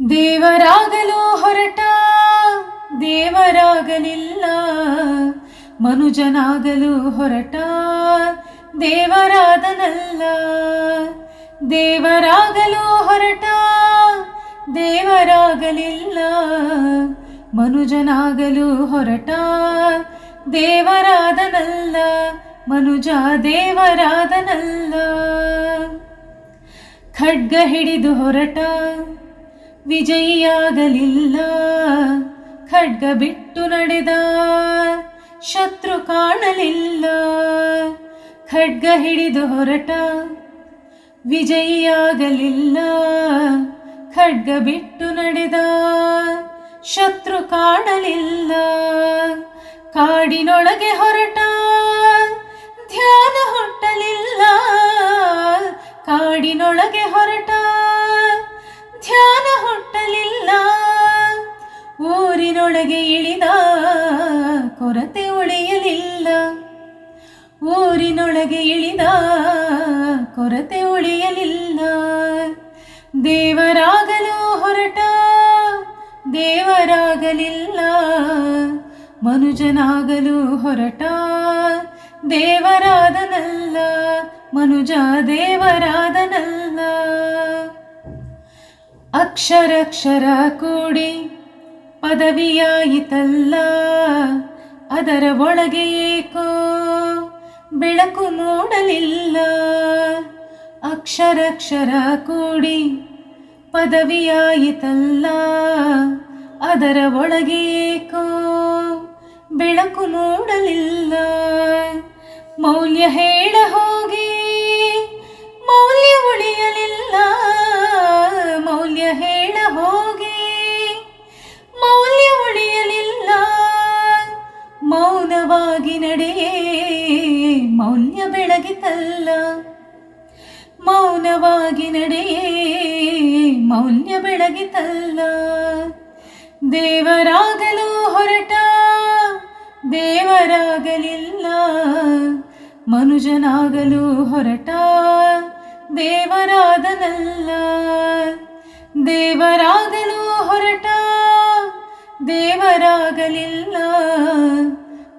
ದೇವರಾಗಲು ಹೊರಟ, ದೇವರಾಗಲಿಲ್ಲ. ಮನುಜನಾಗಲು ಹೊರಟ, ದೇವರಾದನಲ್ಲ. ದೇವರಾಗಲು ಹೊರಟ, ದೇವರಾಗಲಿಲ್ಲ. ಮನುಜನಾಗಲು ಹೊರಟ, ದೇವರಾದನಲ್ಲ. ಮನುಜ ದೇವರಾದನಲ್ಲ. ಖಡ್ಗ ಹಿಡಿದು ಹೊರಟ ವಿಜಯಿಯಾಗಲಿಲ್ಲ. ಖಡ್ಗ ಬಿಟ್ಟು ನಡೆದ ಶತ್ರು ಕಾಣಲಿಲ್ಲ. ಖಡ್ಗ ಹಿಡಿದು ಹೊರಟ ವಿಜಯಿಯಾಗಲಿಲ್ಲ. ಖಡ್ಗ ಬಿಟ್ಟು ನಡೆದ ಶತ್ರು ಕಾಣಲಿಲ್ಲ. ಕಾಡಿನೊಳಗೆ ಹೊರಟ ಊರಿನೊಳಗೆ ಇಳಿದ ಕೊರತೆ ಉಳಿಯಲಿಲ್ಲ. ಊರಿನೊಳಗೆ ಇಳಿದ ಕೊರತೆ ಉಳಿಯಲಿಲ್ಲ. ದೇವರಾಗಲು ಹೊರಟ ದೇವರಾಗಲಿಲ್ಲ. ಮನುಜನಾಗಲು ಹೊರಟ ದೇವರಾದನಲ್ಲ. ಮನುಜ ದೇವರಾದನಲ್ಲ. ಅಕ್ಷರಕ್ಷರ ಕೂಡಿ ಪದವಿಯಾಯಿತಲ್ಲ, ಅದರ ಒಳಗೆ ಏಕೋ ಬೆಳಕು ಮೂಡಲಿಲ್ಲ ಅಕ್ಷರಕ್ಷರ ಕೂಡಿ ಪದವಿಯಾಯಿತಲ್ಲ, ಅದರ ಒಳಗೆ ಏಕೋ ಬೆಳಕು ಮೂಡಲಿಲ್ಲ ಮೌಲ್ಯ ಹೇಳ ಮೌಲ್ಯ ಬೆಳಗಿತಲ್ಲ. ಮೌನವಾಗಿ ನಡೆಯೇ ಮೌಲ್ಯ ಬೆಳಗಿತಲ್ಲ. ದೇವರಾಗಲು ಹೊರಟ ದೇವರಾಗಲಿಲ್ಲ. ಮನುಜನಾಗಲು ಹೊರಟ ದೇವರಾದನಲ್ಲ. ದೇವರಾಗಲು ಹೊರಟ ದೇವರಾಗಲಿಲ್ಲ.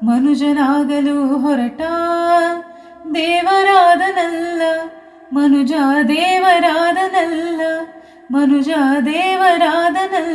ಮನುಜನಾಗಲು ಹೊರಟ. ದೇವರಾದನಲ್ಲ ಮನುಜ ದೇವರಾದನಲ್ಲ ಮನುಜ ದೇವರಾದನಲ್ಲ.